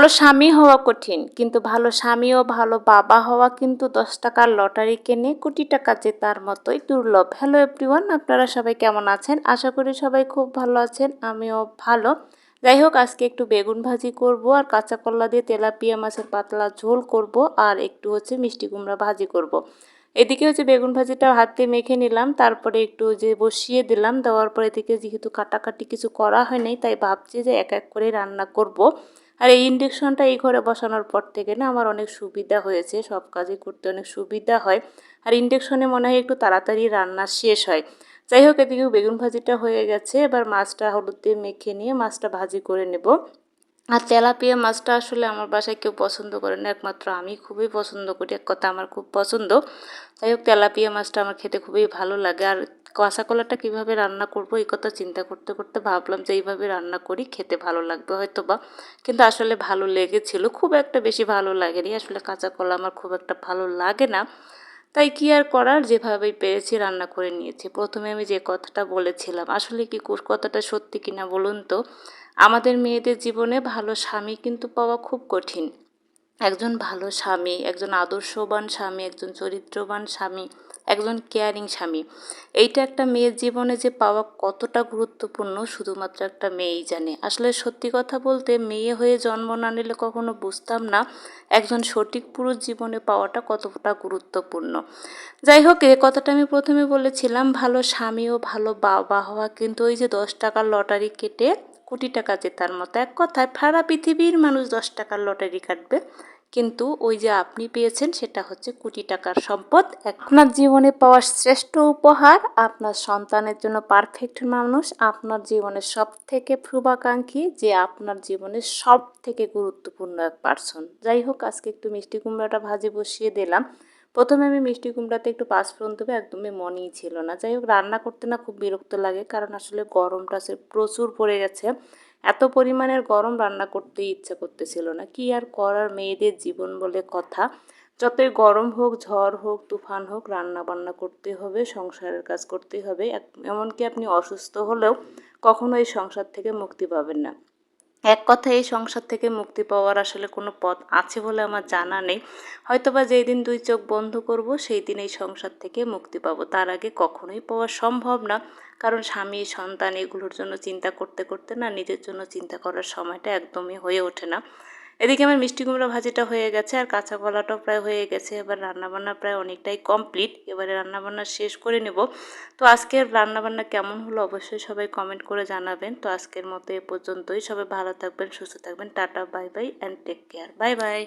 ভালো স্বামী হওয়া কঠিন, কিন্তু ভালো স্বামী ও ভালো বাবা হওয়া কিন্তু দশ টাকার লটারি কেনে কোটি টাকা জেতার মতোই দুর্লভ হ্যালো এভরিওয়ান আপনারা সবাই কেমন আছেন আশা করি সবাই খুব ভালো আছেন, আমিও ভালো যাই হোক, আজকে একটু বেগুন ভাজি করব আর কাঁচা কল্লা দিয়ে তেলাপিয়া মাছের পাতলা ঝোল করব আর একটু হচ্ছে মিষ্টি কুমড়া ভাজি করব। এদিকে হচ্ছে বেগুন ভাজিটা হাতে মেখে নিলাম, তারপরে একটু যে বসিয়ে দিলাম, দেওয়ার পরে এদিকে যেহেতু কাটাকাটি কিছু করা হয় নাই, তাই ভাবছি যে এক এক করে রান্না করব। আর এই ইন্ডাকশনটা এই ঘরে বসানোর পর থেকে না আমার অনেক সুবিধা হয়েছে, সব কাজই করতে অনেক সুবিধা হয়। আর ইন্ডাকশনে মনে হয় একটু তাড়াতাড়ি রান্না শেষ হয়। যাই হোক, এদিকে বেগুন ভাজিটা হয়ে গেছে, এবার মাছটা হলুদ দিয়ে মেখে নিয়ে মাছটা ভাজি করে নেব। আর তেলাপিয়া মাছটা আসলে আমার বাসায় কেউ পছন্দ করে না, একমাত্র আমি খুবই পছন্দ করি, এক কথা আমার খুব পছন্দ। যাই হোক, তেলাপিয়া মাছটা আমার খেতে খুবই ভালো লাগে। আর কাঁচা কলাটা কীভাবে রান্না করব, এই কথা চিন্তা করতে করতে ভাবলাম যে এইভাবে রান্না করি, খেতে ভালো লাগবে হয়তো বা কিন্তু আসলে ভালো লেগেছিল, খুব একটা বেশি ভালো লাগেনি। আসলে কাঁচা কলা আমার খুব একটা ভালো লাগে না। তাই কি আর করার? যেভাবেই পেরেছি রান্না করে নিয়েছি। প্রথমে আমি যে কথাটা বলেছিলাম, আসলে কি, কথাটা সত্যি কিনা বলুন তো? আমাদের মেয়েদের জীবনে ভালো স্বামী কিন্তু পাওয়া খুব কঠিন। একজন ভালো স্বামী, একজন আদর্শবান স্বামী, একজন চরিত্রবান স্বামী, একজন কেয়ারিং স্বামী। এইটা একটা মেয়ের জীবনে যে পাওয়া কতটা গুরুত্বপূর্ণ শুধুমাত্র একটা মেয়েই জানে। আসলে সত্যি কথা বলতে মেয়ে হয়ে জন্ম না নিলে কখনো বুঝতাম না একজন সঠিক পুরুষ জীবনে পাওয়াটা কতটা গুরুত্বপূর্ণ। যাই হোক, এ কথাটা আমি প্রথমে বলেছিলাম, ভালো স্বামী ও ভালো বাবা হওয়া কিন্তু ওই যে দশ টাকার লটারি কেটে কোটি টাকা জেতার মতো। এক কথায়, সারা পৃথিবীর মানুষ দশ টাকার লটারি কাটবে। কিন্তু ওই যে আপনি পেয়েছেন, সেটা হচ্ছে কোটি টাকার সম্পদ। আপনার জীবনে পাওয়ার শ্রেষ্ঠ উপহার আপনার সন্তানের জন্য পারফেক্ট মানুষ। আপনার জীবনের সব থেকে শুভাকাঙ্ক্ষী যে আপনার জীবনের সব থেকে গুরুত্বপূর্ণ এক পার্সন যাই হোক, আজকে একটু মিষ্টি কুমড়াটা ভাজি বসিয়ে দিলাম। প্রথমে আমি মিষ্টি কুমড়াতে একটু পাঁচফোড়ন দেবো, একদমই মনেই ছিল না। যাই হোক, রান্না করতে না খুব বিরক্ত লাগে, কারণ আসলে গরমটা সে প্রচুর পড়ে গেছে। এত পরিমাণের গরম রান্না করতে ইচ্ছে করতেছিল না। কি আর করার মেয়েদের জীবন বলে কথা। যতই গরম হোক, ঝড় হোক, তুফান হোক রান্না বান্না করতে হবে, সংসারের কাজ করতে হবে। এমনকি আপনি অসুস্থ হলেও কখনো এই সংসার থেকে মুক্তি পাবেন না। এক কথায় এই সংসার থেকে মুক্তি পাওয়ার আসলে কোনো পথ আছে বলে আমার জানা নেই। হয়তোবা যেই দিন দুই চোখ বন্ধ করব সেই দিন এই সংসার থেকে মুক্তি পাবো। তার আগে কখনোই পাওয়া সম্ভব না। কারণ স্বামী, সন্তান এগুলোর জন্য চিন্তা করতে করতে না, নিজের জন্য চিন্তা করার সময়টা একদমই হয়ে ওঠে না। এদিকে আমার মিষ্টি কুমড়ো ভাজিটা হয়ে গেছে আর কাঁচা কলাটাও প্রায় হয়ে গেছে। এবার রান্নাবান্না প্রায় অনেকটাই কমপ্লিট। এবারে রান্নাবান্না শেষ করে নেব। তো আজকের রান্নাবান্না কেমন হলো অবশ্যই সবাই কমেন্ট করে জানাবেন। তো আজকের মতো এ পর্যন্তই। সবাই ভালো থাকবেন, সুস্থ থাকবেন। Tata, bye bye and take care bye bye.